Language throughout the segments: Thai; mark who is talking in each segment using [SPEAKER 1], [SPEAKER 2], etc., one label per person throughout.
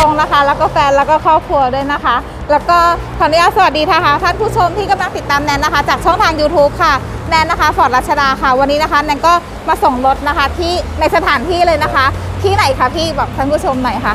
[SPEAKER 1] ดีค่ะพี่ธีรพงศ์นะคะ แล้วก็แฟนแล้วก็ครอบครัวด้วยนะคะ แล้วก็ขออนุญาตสวัสดีนะคะท่านผู้ชมที่กำลังติดตามแนนนะคะ จากช่องทาง YouTube ค่ะแนนนะคะฟอร์ดรัชดาค่ะ วันนี้นะคะแนนก็มาส่งรถนะคะที่ในสถานที่เลยนะคะ ที่ไหนคะพี่บอกท่านผู้ชมหน่อยค่ะ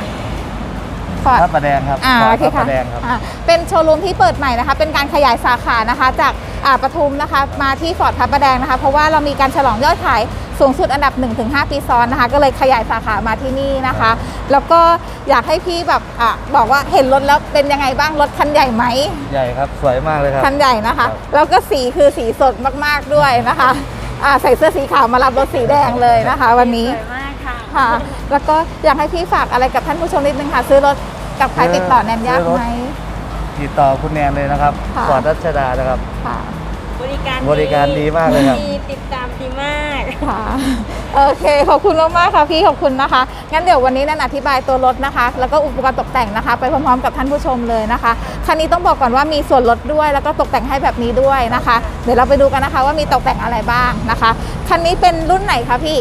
[SPEAKER 1] ฟอร์ด
[SPEAKER 2] พระประแดงครับ
[SPEAKER 1] อ่า
[SPEAKER 2] ซ
[SPEAKER 1] โอ
[SPEAKER 2] อย
[SPEAKER 1] เค
[SPEAKER 2] พระป
[SPEAKER 1] ค่ะ
[SPEAKER 2] ระแดงครับ
[SPEAKER 1] อ่าเป็นโชว์รูมที่เปิดใหม่นะคะ เป็นการขยายสาขานะคะ จากอ่าปทุมนะคะ มาที่ฟอร์ดพระประแดงนะคะ เพราะว่าเรามีการฉลองยอดขาย สูงสุดอันดับ 1-5 ปีซ้อนนะคะ ก็เลยขยายสาขามาที่นี่นะคะ แล้วก็อยากให้พี่แบบอะบอกว่าเห็นรถแล้วเป็นยังไงบ้างรถคันใหญ่ไหม
[SPEAKER 2] ใหญ่ครับ สวยมากเลยครับ
[SPEAKER 1] คันใหญ่นะคะ
[SPEAKER 2] ครับ
[SPEAKER 1] แล้วก็สีคือสีสดมากๆด้วยนะคะอ่าใส่เสื้อสีขาวมารับรถสีแดงเลยนะคะ วันนี้
[SPEAKER 3] สวยมากค่ะ
[SPEAKER 1] ค่ะ แล้วก็อยากให้พี่ฝากอะไรกับท่านผู้ชมนิดนึงค่ะ ซื้อรถกับใครติดต่อแนนยากไหม
[SPEAKER 2] ติดต่อคุณแนนเลยนะครับ
[SPEAKER 1] ค่ะ
[SPEAKER 2] ฟอร์ดรัชดานะครับ
[SPEAKER 1] ค่ะ
[SPEAKER 3] บริการ
[SPEAKER 2] บริการดีมากเลยครับ
[SPEAKER 3] ดีติดตามดีมาก
[SPEAKER 1] ค่ะโอเค ขอบคุณมากๆค่ะพี่ขอบคุณนะคะ งั้นเดี๋ยววันนี้แนันอธิบายตัวรถนะคะ แล้วก็อุปกรณ์ตกแต่งนะคะ ไปพร้อมๆกับท่านผู้ชมเลยนะคะ คันนี้ต้องบอกก่อนว่ามีส่วนลดด้วย แล้วก็ตกแต่งให้แบบนี้ด้วยนะคะ เดี๋ยวเราไปดูกันนะคะ ว่ามีตกแต่งอะไรบ้างนะคะ คันนี้เป็นรุ่นไหนคะพี่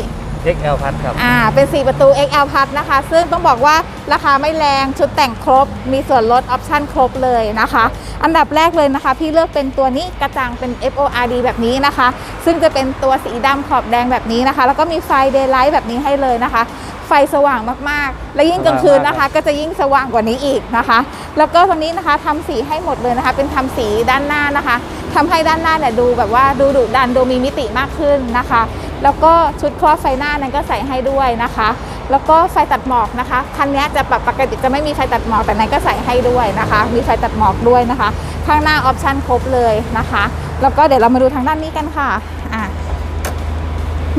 [SPEAKER 2] XL พัทครับ
[SPEAKER 1] อ่า เป็น 4 ประตู XL Plus นะคะ ซึ่งต้องบอกว่าราคาไม่แรง ชุดแต่งครบ มีส่วนลดออปชั่นครบเลยนะคะอันดับแรกเลยนะคะ พี่เลือกเป็นตัวนี้กระจังเป็น FORD แบบนี้นะคะ ซึ่งจะเป็นตัวสีดำขอบแดงแบบนี้นะคะ แล้วก็มีไฟ Daylight แบบนี้ให้เลยนะคะ ไฟสว่างมากๆ และยิ่งกลางคืนนะคะ ก็จะยิ่งสว่างกว่านี้อีกนะคะ แล้วก็ตรงนี้นะคะทำสีให้หมดเลยนะคะ เป็นทำสีด้านหน้านะคะทำให้ด้านหน้าเนี่ยดูแบบว่าดูดุดันดูมีมิติมากขึ้นนะคะ แล้วก็ชุดครอบไฟหน้านั้นก็ใส่ให้ด้วยนะคะแล้วก็ไฟตัดหมอกนะคะ คันนี้จะแบบปกติจะไม่มีไฟตัดหมอกแต่นั้นก็ใส่ให้ด้วยนะคะ มีไฟตัดหมอกด้วยนะคะ ข้างหน้าออปชันครบเลยนะคะ แล้วก็เดี๋ยวเรามาดูทางด้านนี้กันค่ะอะ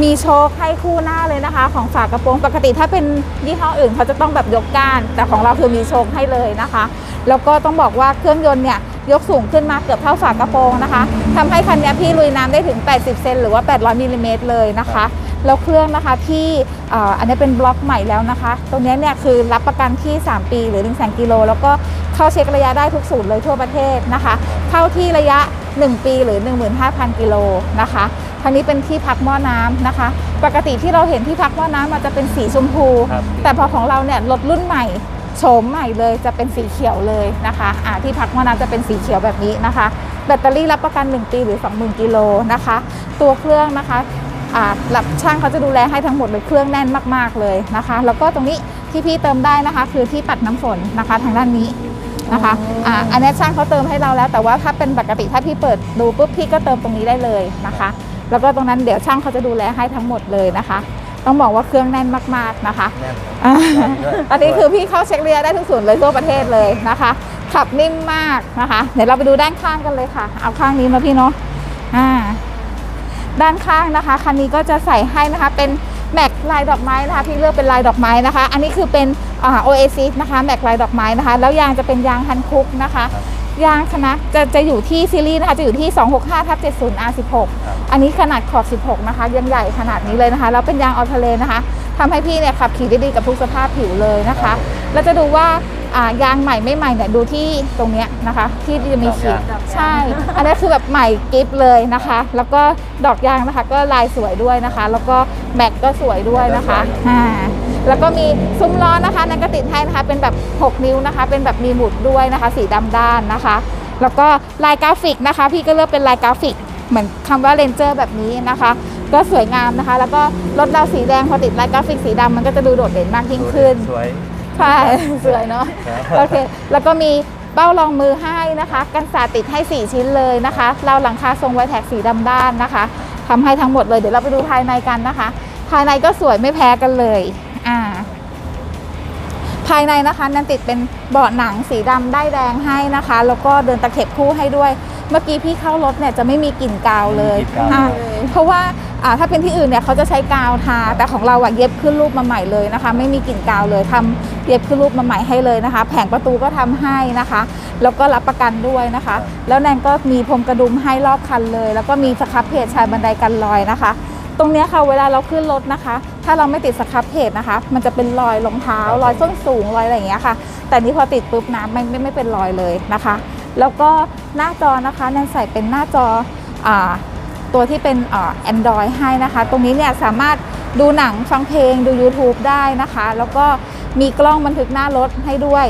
[SPEAKER 1] มีโชคให้คู่หน้าเลยนะคะ ของฝากระโปรงปกติถ้าเป็นยี่ห้ออื่นเขาจะต้องแบบยกก้าน แต่ของเราคือมีโชคให้เลยนะคะ แล้วก็ต้องบอกว่าเครื่องยนต์เนี่ยยกสูงขึ้นมาเกือบเท่าฝากระโปรงนะคะทำให้คันนี้พี่ลุยน้ำได้ถึง 80 เซนหรือว่า 800มิลลิเมตรเลยนะคะ แล้วเครื่องนะคะที่เอ่ออันนี้เป็นบล็อกใหม่แล้วนะคะ ตรงนี้เนี่ยคือรับประกันที่ 3 ปีหรือ1 0 0 0 0กิโลแล้วก็เข้าเช็คระยะได้ทุกศูนย์เลยทั่วประเทศนะคะ เข้าที่ระยะ 1 ปีหรือ 15,000 กิโลนะคะทางนี้เป็นที่พักหม้อน้ำนะคะ ปกติที่เราเห็นที่พักหม้อน้ำมันจะเป็นสีชมพู
[SPEAKER 2] ครับ
[SPEAKER 1] แต่พอของเราเนี่ยรถรุ่นใหม่โฉมใหม่เลยจะเป็นสีเขียวเลยนะคะอ่าที่พักหม้อน้ำจะเป็นสีเขียวแบบนี้นะคะ แบตเตอรี่รับประกัน 1 ปีหรือ 20,000 กิโลนะคะ ตัวเครื่องนะคะอ่า หลับช่างเขาจะดูแลให้ทั้งหมดเลยเครื่องแน่นมาก ๆเลยนะคะ แล้วก็ตรงนี้ที่พี่เติมได้นะคะ คือที่ปัดน้ำฝนนะคะทางด้านนี้นะคะอ่าอันนี้ช่างเขาเติมให้เราแล้ว แต่ว่าถ้าเป็นปกติถ้าพี่เปิดดูปุ๊บพี่ก็เติมตรงนี้ได้เลยนะคะ แล้วก็ตรงนั้นเดี๋ยวช่างเขาจะดูแลให้ทั้งหมดเลยนะคะ ต้องบอกว่าเครื่องแน่นมากๆนะคะ
[SPEAKER 2] แน่น
[SPEAKER 1] อ่า
[SPEAKER 2] ด้วย
[SPEAKER 1] อันนี้คือพี่เข้าเช็คเรียได้ทุกส่วนเลยทั่วประเทศเลยนะคะ ขับนิ่มมากนะคะ เดี๋ยวเราไปดูด้านข้างกันเลยค่ะ เอาข้างนี้มาพี่เนาะอ่า ด้านข้างนะคะ คันนี้ก็จะใส่ให้นะคะเป็นแม็กลายดอกไม้นะคะพี่เลือกเป็นลายดอกไม้นะคะ อันนี้คือเป็นอ่า Oasis นะคะแม็กลายดอกไม้นะคะ แล้วยางจะเป็นยางฮันคุกนะคะ
[SPEAKER 2] ครับ
[SPEAKER 1] ยางคณะจะจะอยู่ที่ซีรีส์นะคะ จะอยู่ที่ 265ทับ70 R16
[SPEAKER 2] ครับ
[SPEAKER 1] อันนี้ขนาดขอบ 16 นะคะ ยังใหญ่ขนาดนี้เลยนะคะ แล้วเป็นยางออลเทเลนนะคะทำให้พี่เนี่ยขับขี่ได้ดีกับทุกสภาพผิวเลยนะคะแล้วจะดูว่าอ่า ยางใหม่ไม่ใหม่เนี่ยดูที่ตรงเนี้ยนะคะ ที่จะมีขีด
[SPEAKER 3] ดอกยาง
[SPEAKER 1] ใช่ อันนี้คือแบบใหม่กิฟเลยนะคะ แล้วก็ดอกยางนะคะ ก็ลายสวยด้วยนะคะ แล้วก็แม็กก็สวยด้วยนะคะอ่าแล้วก็มีซุ้มล้อนะคะนันก็ติดให้นะคะ เป็นแบบ 6 นิ้วนะคะ เป็นแบบมีหมุดด้วยนะคะ สีดำด้านนะคะ แล้วก็ลายกราฟิกนะคะ พี่ก็เลือกเป็นลายกราฟิก เหมือนคำว่าเรนเจอร์แบบนี้นะคะ ก็สวยงามนะคะ แล้วก็รถเราสีแดงพอติดลายกราฟิกสีดำมันก็จะดูโดดเด่นมากยิ่งขึ้น
[SPEAKER 2] สวย
[SPEAKER 1] ใช่สวยเนาะ
[SPEAKER 2] ครับ
[SPEAKER 1] โอเคแล้วก็มีเบ้ารองมือให้นะคะ กันสาดติดให้ 4 ชิ้นเลยนะคะเราวหลังคาทรงไวแท็กสีดำด้านนะคะทำให้ทั้งหมดเลยเดี๋ยวเราไปดูภายในกันนะคะ ภายในก็สวยไม่แพ้กันเลยอ่าภายในนะคะนันติดเป็นเบาะหนังสีดำได้ายแดงให้นะคะ แล้วก็เดินตะเข็บคู่ให้ด้วย เมื่อกี้พี่เข้ารถเนี่ยจะไม่มีกลิ่นกาวเลย
[SPEAKER 2] ไม่มีกลิ่นกาว
[SPEAKER 1] อ่าเพราะว่าอ่าถ้าเป็นที่อื่นเนี่ยเขาจะใช้กาวทา แต่ของเราอะเย็บขึ้นรูปมาใหม่เลยนะคะ ไม่มีกลิ่นกาวเลยทำเย็บขึ้นรูปมาใหม่ให้เลยนะคะ แผงประตูก็ทำให้นะคะ แล้วก็รับประกันด้วยนะคะ แล้วแนนก็มีพรมกระดุมให้รอบคันเลย แล้วก็มีสครับเพจชายบันไดกันรอยนะคะ ตรงเนี้ยค่ะเวลาเราขึ้นรถนะคะ ถ้าเราไม่ติดสครับเพจนะคะ มันจะเป็นรอยรองเท้า รอยส้นสูงรอยอะไรอย่างเงี้ยค่ะ แต่นี่พอติดปุ๊บน้ำไม่ไม่ไม่เป็นรอยเลยนะคะ แล้วก็หน้าจอนะคะแนนใส่เป็นหน้าจออาตัวที่เป็นแอนดรอยให้นะคะ ตรงนี้เนี่ยสามารถดูหนังฟังเพลงดู YouTube ได้นะคะ แล้วก็มีกล้องบันทึกหน้ารถให้ด้วย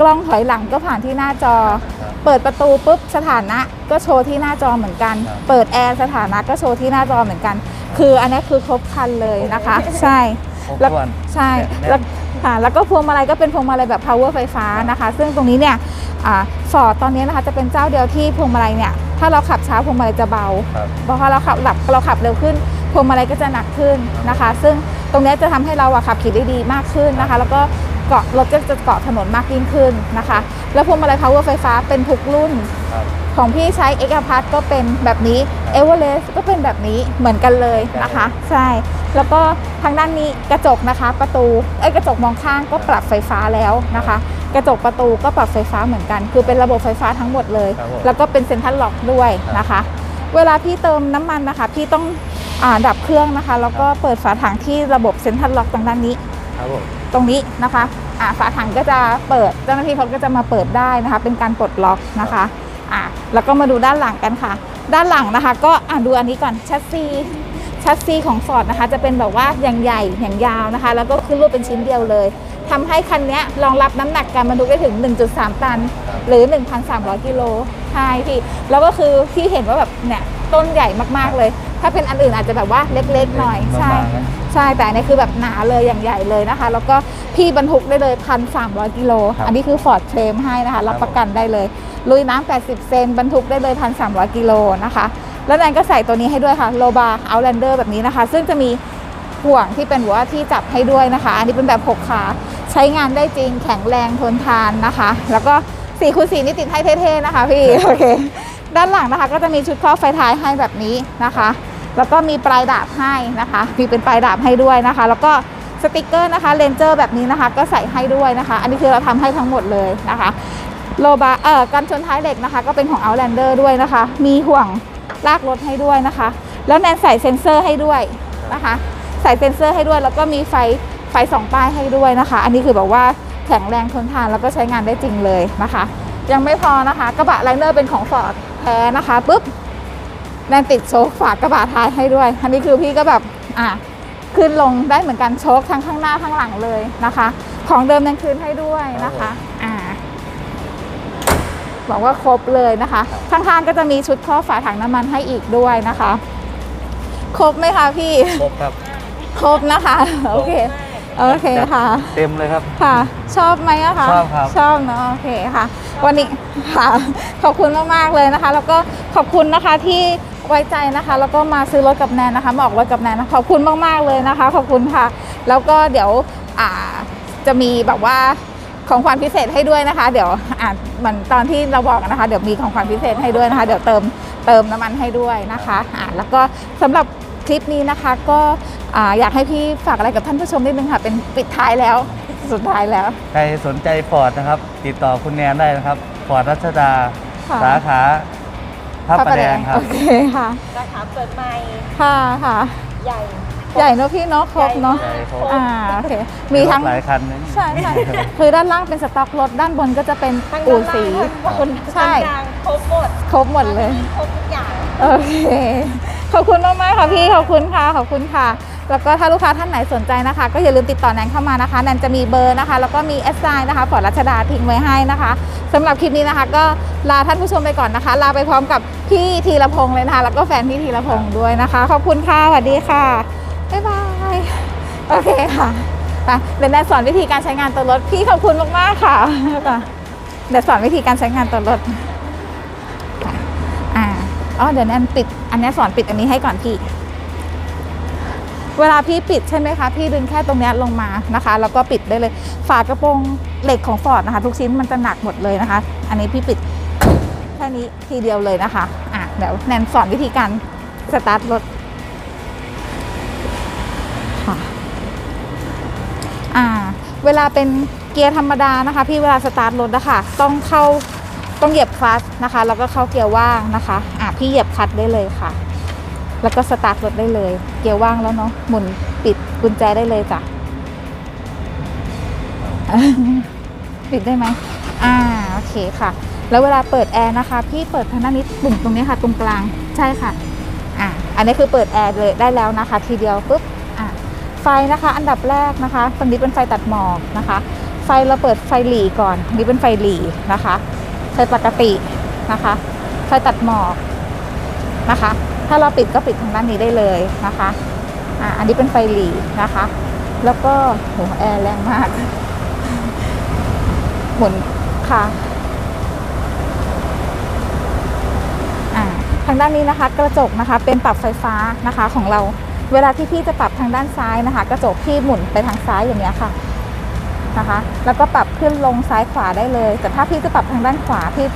[SPEAKER 1] กล้องถอยหลังก็ผ่านที่หน้าจอ
[SPEAKER 2] ครับ
[SPEAKER 1] เปิดประตูปุ๊บสถานะก็โชว์ที่หน้าจอเหมือนกัน
[SPEAKER 2] ครับ
[SPEAKER 1] เปิดแอร์สถานะก็โชว์ที่หน้าจอเหมือนกัน คืออันนี้คือครบครันเลยนะคะ ใช่
[SPEAKER 2] ครบ
[SPEAKER 1] แล้ว
[SPEAKER 2] ถ้วน
[SPEAKER 1] ใช่
[SPEAKER 2] แน่น
[SPEAKER 1] แล้ว ค่ะแล้วก็พวงมาลัยก็เป็นพวงมาลัยแบบ power ไฟฟ้านะคะ ซึ่งตรงนี้เนี่ยฟอร์ดตอนนี้นะคะจะเป็นเจ้าเดียวที่พวงมาลัยเนี่ยถ้าเราขับช้าพวงมาลัยจะเบา
[SPEAKER 2] ครับ
[SPEAKER 1] เพราะว่าเราขับหลับเราขับเร็วขึ้นพวงมาลัยก็จะหนักขึ้นนะคะ ซึ่งตรงเนี้ยจะทำให้เราอะขับขี่ได้ดีมากขึ้นนะคะ แล้วก็เกาะรถก็จะเกาะถนนมากยิ่งขึ้นนะคะ แล้วพวงมาลัย power ไฟฟ้าเป็นทุกรุ่น
[SPEAKER 2] ครับ
[SPEAKER 1] ของพี่ใช้ x a p a r t ก็เป็นแบบนี้ e v e r e s t ก็เป็นแบบนี้เหมือนกันเลยนะคะ ใช่ แล้วก็ทางด้านนี้กระจกนะคะ ประตูเอ้ยกระจกมองข้างก็ปรับไฟฟ้าแล้วนะคะ กระจกประตูก็ปรับไฟฟ้าเหมือนกัน คือเป็นระบบไฟฟ้าทั้งหมดเลย
[SPEAKER 2] ครับผม
[SPEAKER 1] แล้วก็เป็นเซ็นทรัลล็อกด้วยนะคะ เวลาพี่เติมน้ำมันนะคะ พี่ต้องอาดับเครื่องนะคะ แล้วก็เปิดฝาถังที่ระบบเซ็นทรัลล็อกตรงด้านนี้
[SPEAKER 2] ครับผม
[SPEAKER 1] ตรงนี้นะคะอ่าฝาถังก็จะเปิดเจ้าหน้าที่เขาก็จะมาเปิดได้นะคะ เป็นการปลดล็อกนะคะ อ่าแล้วก็มาดูด้านหลังกันค่ะ ด้านหลังนะคะ ก็อ่าดูอันนี้ก่อนแชสซีแชสซีของ Ford นะคะ จะเป็นแบบว่าอย่างใหญ่อย่างยาวนะคะ แล้วก็ขึ้นรูปเป็นชิ้นเดียวเลยทำให้คันเนี้ยรองรับน้ำหนักการบรรทุกได้ถึง 1.3 ตัน หรือ 1,300 กิโลใช่พี่แล้วก็คือพี่เห็นว่าแบบเนี่ยต้นใหญ่มากๆเลย ถ้าเป็นอันอื่นอาจจะแบบว่าเล็กๆหน่อยใช่
[SPEAKER 2] บางๆนะ
[SPEAKER 1] ใช่แต่อันนี้คือแบบหนาเลยอย่างใหญ่เลยนะคะ แล้วก็พี่บรรทุกได้เลยพันสามกิโล
[SPEAKER 2] ครับ
[SPEAKER 1] อันนี้คือฟอร์ดเคลมให้นะคะ รับประกันได้เลย ลุยน้ำ 80 เซนบรรทุกได้เลยพันสามกิโลนะคะ แล้วแนนก็ใส่ตัวนี้ให้ด้วยค่ะโลบาเอาแลนเดอร์แบบนี้นะคะ ซึ่งจะมีห่วงที่เป็นหัวที่จับให้ด้วยนะคะ อันนี้เป็นแบบ 6 ขา ใช้งานได้จริงแข็งแรงทนทานนะคะ แล้วก็4คูณ4นี่ติดให้เท่ๆนะคะพี่โอเค ด้านหลังนะคะก็จะมีชุดครอบไฟท้ายให้แบบนี้นะคะ แล้วก็มีปลายดาบให้นะคะ มีเป็นปลายดาบให้ด้วยนะคะ แล้วก็สติกเกอร์นะคะเลนเจอร์แบบนี้นะคะ ก็ใส่ให้ด้วยนะคะ อันนี้คือเราทำให้ทั้งหมดเลยนะคะ โลบาเอ่อกันชนท้ายเหล็กนะคะ ก็เป็นของ Outlander ด้วยนะคะ มีห่วงลากรถให้ด้วยนะคะ แล้วแนนใส่เซ็นเซอร์ให้ด้วยนะคะ ใส่เซ็นเซอร์ให้ด้วย แล้วก็มีไฟไฟสองป้ายให้ด้วยนะคะ อันนี้คือแบบว่าแข็งแรงทนทานแล้วก็ใช้งานได้จริงเลยนะคะ ยังไม่พอนะคะกระบะไลเนอร์เป็นของฟอร์ดแท้นะคะปุ๊บแนนติดโชคฝากกระบะท้ายให้ด้วย อันนี้คือพี่ก็แบบอะขึ้นลงได้เหมือนกันโชคทั้งข้างหน้าข้างหลังเลยนะคะ ของเดิมแนนคืนให้ด้วยนะคะ บอกว่าครบเลยนะคะ ข้างๆก็จะมีชุดครอบฝาถังน้ำมันให้อีกด้วยนะคะ ครบไหมคะพี่
[SPEAKER 2] ครบครับ
[SPEAKER 1] ครบนะคะ โอเค โอเคค่ะ
[SPEAKER 2] เต็มเลยครับ
[SPEAKER 1] ค่ะ ชอบไหมอะคะ
[SPEAKER 2] ชอบครับ
[SPEAKER 1] ชอบเนาะโอเคค่ะ วันนี้ค่ะขอบคุณมากๆเลยนะคะ แล้วก็ขอบคุณนะคะที่ไว้ใจนะคะ แล้วก็มาซื้อรถกับแนนนะคะมาออกรถกับแนนนะขอบคุณมากๆเลยนะคะ ขอบคุณค่ะ แล้วก็เดี๋ยวอ่าจะมีแบบว่า ของขวัญพิเศษให้ด้วยนะคะ เดี๋ยวอ่าเหมือนตอนที่เราบอกกันนะคะ เดี๋ยวมีของขวัญพิเศษให้ด้วยนะคะ เดี๋ยวเติมเติมน้ำมันให้ด้วยนะคะอ่าแล้วก็สำหรับคลิปนี้นะคะ ก็อ่าอยากให้พี่ฝากอะไรกับท่านผู้ชมนิดนึงค่ะ เป็นปิดท้ายแล้วสุดท้ายแล้ว
[SPEAKER 2] ใครสนใจฟอร์ดนะครับ ติดต่อคุณแนนได้นะครับฟอร์ดรัชดา
[SPEAKER 1] ค่ะ
[SPEAKER 2] สาขาพระประแดงครับ
[SPEAKER 1] โอเคค่ะ
[SPEAKER 3] สาขาเปิดใหม่
[SPEAKER 1] ค่ะค่ะ
[SPEAKER 3] ใหญ่
[SPEAKER 1] ใหญ่เนอะพี่เนาะครบเนาะ
[SPEAKER 2] ใช่ครบ
[SPEAKER 1] อ่าโอเคมีทั้ง
[SPEAKER 2] หลายคันนะ
[SPEAKER 1] ใช่ใช่คือด้านล่างเป็นสต็อกรถ ด้านบนก็จะเป็น
[SPEAKER 3] ทั้ง
[SPEAKER 1] อู่
[SPEAKER 3] ด้าน
[SPEAKER 1] สี
[SPEAKER 3] ล่างทั้งบน
[SPEAKER 1] ใช่
[SPEAKER 3] ทั้งกลางครบหมด
[SPEAKER 1] ครบหมดเลย
[SPEAKER 3] ครบทุกอย่าง
[SPEAKER 1] โอเค ขอบคุณมากมากๆค่ะพี่ ขอบคุณค่ะ ขอบคุณค่ะ แล้วก็ถ้าลูกค้าท่านไหนสนใจนะคะ ก็อย่าลืมติดต่อแนนเข้ามานะคะ แนนจะมีเบอร์นะคะ แล้วก็มีแอสไซน์นะคะฝอรัชดาทิ้งไว้ให้นะคะสำหรับคลิปนี้นะคะ ก็ลาท่านผู้ชมไปก่อนนะคะ ลาไปพร้อมกับพี่ธีรพงศ์เลยนะคะ แล้วก็แฟนพี่ธีรพงศ์ด้วยนะคะ ขอบคุณค่ะ สวัสดีค่ะบ๊ายบาย โอเคค่ะไปเดี๋ยวแนนสอนวิธีการใช้งานตัวรถ พี่ขอบคุณมากๆค่ะไปเดี๋ยวสอนวิธีการใช้งานตัวรถอ่าอ๋อเดี๋ยวแนนปิด อันนี้สอนปิดอันนี้ให้ก่อนพี่ เวลาพี่ปิดใช่ไหมคะ พี่ดึงแค่ตรงนี้ลงมานะคะ แล้วก็ปิดได้เลย ฝากระโปรงเหล็กของฟอร์ดนะคะ ทุกชิ้นมันจะหนักหมดเลยนะคะ อันนี้พี่ปิดแค่นี้ทีเดียวเลยนะคะ อะเดี๋ยวแนนสอนวิธีการสตาร์ทรถค่ะ อ่าเวลาเป็นเกียร์ธรรมดานะคะ พี่เวลาสตาร์ทรถนะคะต้องเข้าต้องเหยียบคลัตช์นะคะแล้วก็เข้าเกียร์ว่างนะคะอะพี่เหยียบคลัตช์ได้เลยค่ะ แล้วก็สตาร์ทรถได้เลย เกียร์ว่างแล้วเนาะหมุนปิดกุญแจได้เลยจ้ะปิดได้ไหมอ่าโอเคค่ะ แล้วเวลาเปิดแอร์นะคะ พี่เปิดทางด้านนี้ปุ่มตรงนี้ค่ะ ตรงกลางใช่ค่ะอ่าอันนี้คือเปิดแอร์เลยได้แล้วนะคะ ทีเดียวปุ๊บ ไฟนะคะ อันดับแรกนะคะตรงนี้เป็นไฟตัดหมอกนะคะ ไฟเราเปิดไฟหลีก่อนนี่เป็นไฟหลีนะคะ ไฟปกตินะคะ ไฟตัดหมอกนะคะ ถ้าเราปิดก็ปิดทางด้านนี้ได้เลยนะคะอ่าอันนี้เป็นไฟหลีนะคะ แล้วก็โหแอร์แรงมาก หมุนค่ะอ่าทางด้านนี้นะคะกระจกนะคะเป็นปรับไฟฟ้านะคะของเรา เวลาที่พี่จะปรับทางด้านซ้ายนะคะ กระจกพี่หมุนไปทางซ้ายอย่างเนี้ยค่ะนะคะ แล้วก็ปรับขึ้นลงซ้ายขวาได้เลย แต่ถ้าพี่จะปรับทางด้านขวาพี่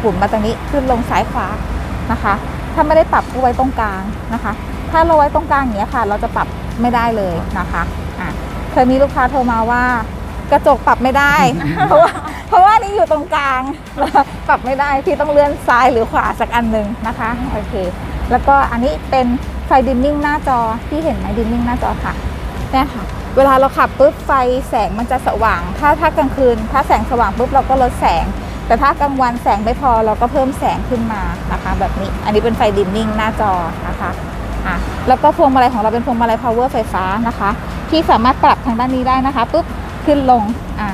[SPEAKER 1] หมุนมาตรงนี้ขึ้นลงซ้ายขวานะคะ ถ้าไม่ได้ปรับก็ไว้ตรงกลางนะคะ ถ้าเราไว้ตรงกลางอย่างเนี้ยค่ะ เราจะปรับไม่ได้เลยนะคะอะเคยมีลูกค้าโทรมาว่ากระจกปรับไม่ได้ เพราะว่าเพราะว่านี่อยู่ตรงกลาง ปรับไม่ได้พี่ต้องเลื่อนซ้ายหรือขวาสักอันหนึ่งนะคะโอเค แล้วก็อันนี้เป็น ฟดิมมิ่งหน้าจอที่เห็นไหมดิมมิ่งหน้าจอค่ะเนี่ยค่ะ เวลาเราขับปุ๊บไฟแสงมันจะสว่าง ถ้าถ้ากลางคืน ถ้าแสงสว่างปุ๊บเราก็ลดแสง แต่ถ้ากลางวันแสงไม่พอเราก็เพิ่มแสงขึ้นมานะคะ แบบนี้อันนี้เป็นไฟดิมมิ่งหน้าจอนะคะอะแล้วก็พวงมาลัยของเราเป็นพวงมาลัย power ไฟฟ้านะคะ ที่สามารถปรับทางด้านนี้ได้นะคะปุ๊บขึ้นลงอะ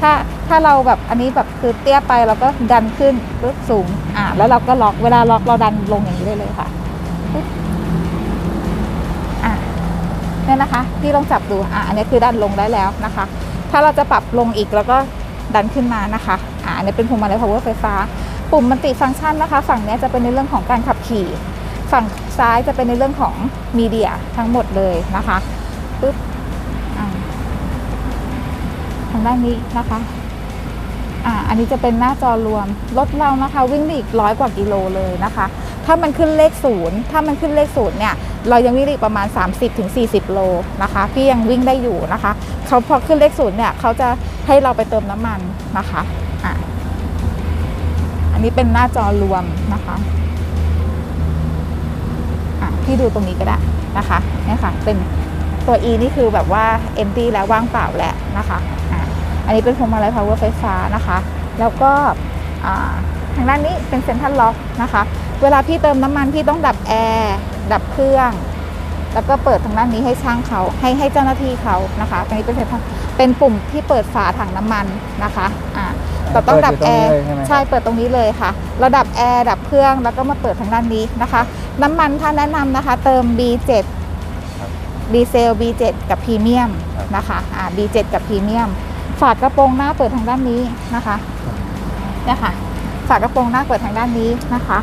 [SPEAKER 1] ถ้าถ้าเราแบบอันนี้แบบคือเตี้ยไปเราก็ดันขึ้นปุ๊บสูงอะแล้วเราก็ล็อกเวลาล็อกเราดันลงอย่างนี้ได้เลยค่ะอะ เนี่ยนะคะพี่ลองจับดูอะอันนี้คือดันลงได้แล้วนะคะ ถ้าเราจะปรับลงอีกแล้วก็ดันขึ้นมานะคะอะอันนี้เป็นพวงมาลัย power ไฟฟ้า ปุ่มมันติฟังก์ชันนะคะ ฝั่งนี้จะเป็นในเรื่องของการขับขี่ ฝั่งซ้ายจะเป็นในเรื่องของมีเดียทั้งหมดเลยนะคะปึ๊บทางด้านนี้นะคะอ่าอันนี้จะเป็นหน้าจอรวมรถเรานะคะ วิ่งได้อีกร้อยกว่ากิโลเลยนะคะ ถ้ามันขึ้นเลขศูนย์ถ้ามันขึ้นเลขศูนย์เนี่ย เรายังวิ่งได้อีกประมาณ 30-40 โลนะคะ พี่ยังวิ่งได้อยู่นะคะเขาพอขึ้นเลขศูนย์เนี่ยเขาจะให้เราไปเติมน้ำมันนะคะอะอันนี้เป็นหน้าจอรวมนะคะอะพี่ดูตรงนี้ก็ได้นะคะเนี่ค่ะเป็นตัว E นี่คือแบบว่า empty แล้วว่างเปล่าแล้วนะคะอะอันนี้เป็นพวงมาลัย power ไฟฟ้านะคะ แล้วก็อ่าทางด้านนี้เป็นเซ็นทรัลล็อกนะคะ เวลาพี่เติมน้ำมันพี่ต้องดับแอร์ ดับเครื่อง แล้วก็เปิดทางด้านนี้ให้ช่างเขาให้ให้เจ้าหน้าที่เขานะคะตรงนี้เป็นเซ็นทรัลเป็นปุ่มที่เปิดฝาถังน้ำมันนะคะอ่าเราต้องดับแอร์
[SPEAKER 2] เปิดอยู่ตรงนี้เลยใช่ไหมครับ
[SPEAKER 1] ใช่เปิดตรงนี้เลยค่ะเราดับแอร์ดับเครื่องแล้วก็มาเปิดทางด้านนี้นะคะ น้ำมันถ้าแนะนำนะคะ เติม B7 ดีเซล B7 กับพรีเมียมนะคะอ่า B7 กับพรีเมียมฝากระโปรงหน้าเปิดทางด้านนี้นะคะเนี่ยค่ะฝากระโปรงหน้าเปิดทางด้านนี้นะคะ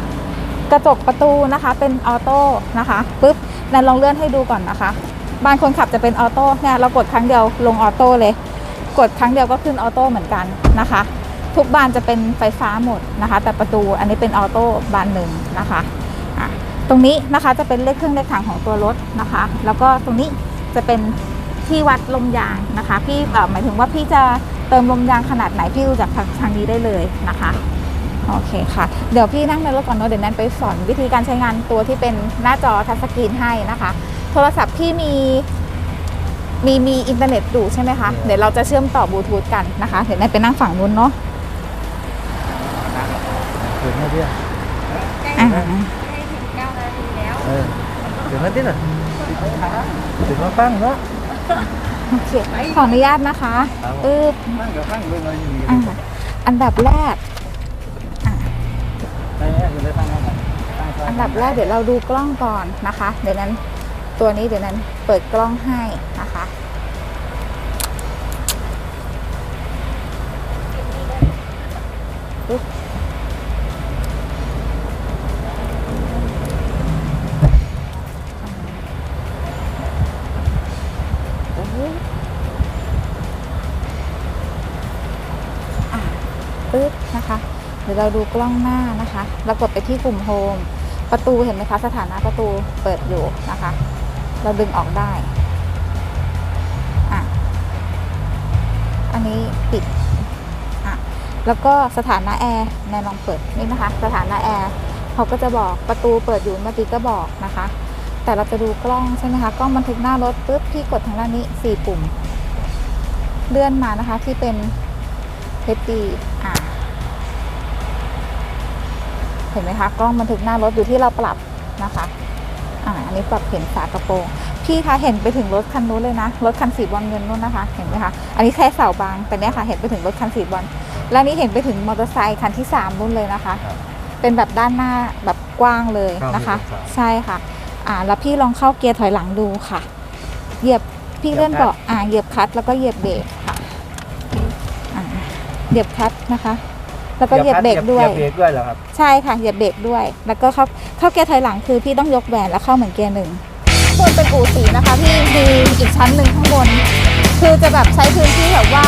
[SPEAKER 1] กระจกประตูนะคะเป็นออโต้นะคะปุ๊บนันลองเลื่อนให้ดูก่อนนะคะบานคนขับจะเป็นออโต้เนี่ยเรากดครั้งเดียวลงออโต้เลย กดครั้งเดียวก็ขึ้นออโต้เหมือนกันนะคะ ทุกบานจะเป็นไฟฟ้าหมดนะคะ แต่ประตูอันนี้เป็นออโต้บานหนึ่งนะคะตรงนี้นะคะจะเป็นเลขเครื่องเลขถังของตัวรถนะคะ แล้วก็ตรงนี้จะเป็นที่วัดลมยางนะคะ พี่หมายถึงว่าพี่จะเติมลมยางขนาดไหนพี่ดูจากทางนี้ได้เลยนะคะ โอเคค่ะ เดี๋ยวพี่นั่งในรถก่อนเนอะเดี๋ยวนั้นไปสอนวิธีการใช้งานตัวที่เป็นหน้าจอทัชสกรีนให้นะคะ โทรศัพท์พี่มีมีมีอินเทอร์เน็ตดูใช่ไหมคะ เดี๋ยวเราจะเชื่อมต่อบลูทูธกันนะคะ เดี๋ยวนั้นไปนั่งฝั่งนู้นเนาะ
[SPEAKER 2] ถึงไม่เที่ยง
[SPEAKER 1] อ่า
[SPEAKER 3] ให้ถึง9นาทีแล้ว
[SPEAKER 2] เออถึงไม่ที่หรอถึงมาฟังเนาะ
[SPEAKER 1] โอเคขออนุญาตนะคะ
[SPEAKER 2] ครับ
[SPEAKER 1] ปึ๊บ
[SPEAKER 2] ฟังกับฟังเรื่องอะไรอย่างนี้
[SPEAKER 1] อ่าอันดับแรก อันดับแรกเดี๋ยวเราดูกล้องก่อนนะคะ เดี๋ยวนั้นตัวนี้เดี๋ยวนั้นเปิดกล้องให้นะคะ ปึ๊บปึ๊บอะปึ๊บนะคะ เดี๋ยวเราดูกล้องหน้านะคะ เรากดไปที่กลุ่มโฮม ประตูเห็นไหมคะ สถานะประตูเปิดอยู่นะคะ เราดึงออกได้อะอันนี้ปิดอะแล้วก็สถานะแอร์แนลองเปิดนี่นะคะ สถานะแอร์เขาก็จะบอกประตูเปิดอยู่เมื่อกี้ก็บอกนะคะ แต่เราจะดูกล้องใช่ไหมคะ กล้องบันทึกหน้ารถปุ๊บพี่กดทางด้านนี้สี่ปุ่ม เลื่อนมานะคะที่เป็น HD อะ เห็นไหมคะกล้องบันทึกหน้ารถอยู่ที่เราปรับนะคะอ่าอันนี้ปรับเห็นฝากระโปรงพี่คะเห็นไปถึงรถคันนู้นเลยนะรถคันสีบอลเงินนู้นนะคะ เห็นไหมคะอันนี้แค่เสาบางแต่เนี้ยค่ะ เห็นไปถึงรถคันสีบอลแล้วนี่เห็นไปถึงมอเตอร์ไซค์คันที่สามนู้นเลยนะคะ
[SPEAKER 2] ครับ
[SPEAKER 1] เป็นแบบด้านหน้าแบบกว้างเลยนะคะ
[SPEAKER 2] ครับ
[SPEAKER 1] ใช่ค่ะอ่าแล้วพี่ลองเข้าเกียร์ถอยหลังดูค่ะ เหยียบพี่เลื่อนเบาะอ่าเหยียบคลัตช์แล้วก็เหยียบเบรกค่ะอ่าเหยียบคลัตช์นะคะ แล้วก็เหยียบเบรกด้วย
[SPEAKER 2] เหยียบเบรกด้วยเหรอครับ
[SPEAKER 1] ใช่ค่ะ เหยียบเบรกด้วย แล้วก็เข้าเข้าเกียร์ถอยหลังคือพี่ต้องยกแหวนแล้วเข้าเหมือนเกียร์หนึ่งบนเป็นอู่สีนะคะพี่มีอีกชั้นหนึ่งข้างบน คือจะแบบใช้พื้นที่แบบว่า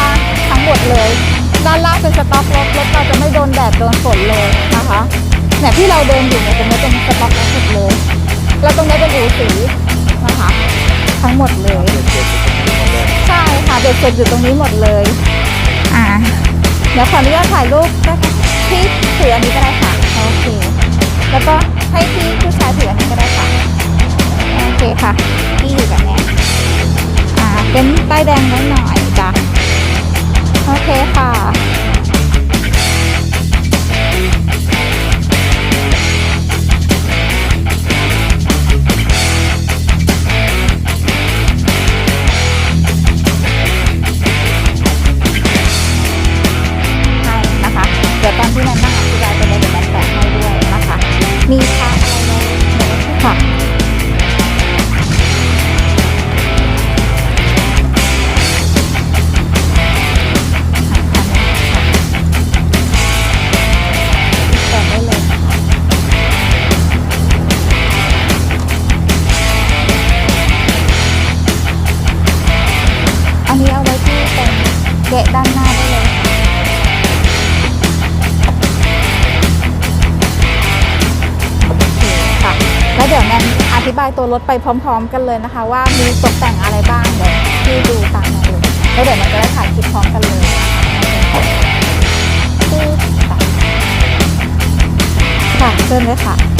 [SPEAKER 1] ทั้งหมดเลย ด้านล่างเป็นสต็อกรถรถเราจะไม่โดนแดดโดนฝนเลยนะคะเนี่ยที่เราเดินอยู่เนี่ยตรงนี้เป็นสต็อกรถหมดเลย แล้วตรงนี้เป็นอู่สีนะคะ ทั้งหมดเลย ใช่ค่ะเด็กเสร็จอยู่ตรงนี้หมดเลย อ่า เดี๋ยวขออนุญาตถ่ายรูปที่ถืออันนี้ก็ได้ค่ะโอเคแล้วก็ให้พี่ผู้ชายถืออันนี้ก็ได้ค่ะโอเคค่ะพี่อยู่กับแอนอ่าเป็นใต้แดงน้อยหน่อยจ้ะโอเคค่ะ เดี๋ยวตอนที่แนนนั่งอธิบายไปเลยเดี๋ยวแนนแปะให้ด้วยนะคะ มีทาอะไรเลยค่ะเปิดได้เลยค่ะอันนี้เอาไว้ที่เป็นเกะด้าน ยวแนนอธิบายตัวรถไปพร้อม ๆ กันเลยนะคะ ว่ามีตกแต่งอะไรบ้างเดี๋ยวที่ดูตามมาเลยแล้วเดี๋ยวมันจะได้ถ่ายคลิปพร้อมกันเลยนะคะปึ๊บค่ะค่ะเชิญเลยค่ะ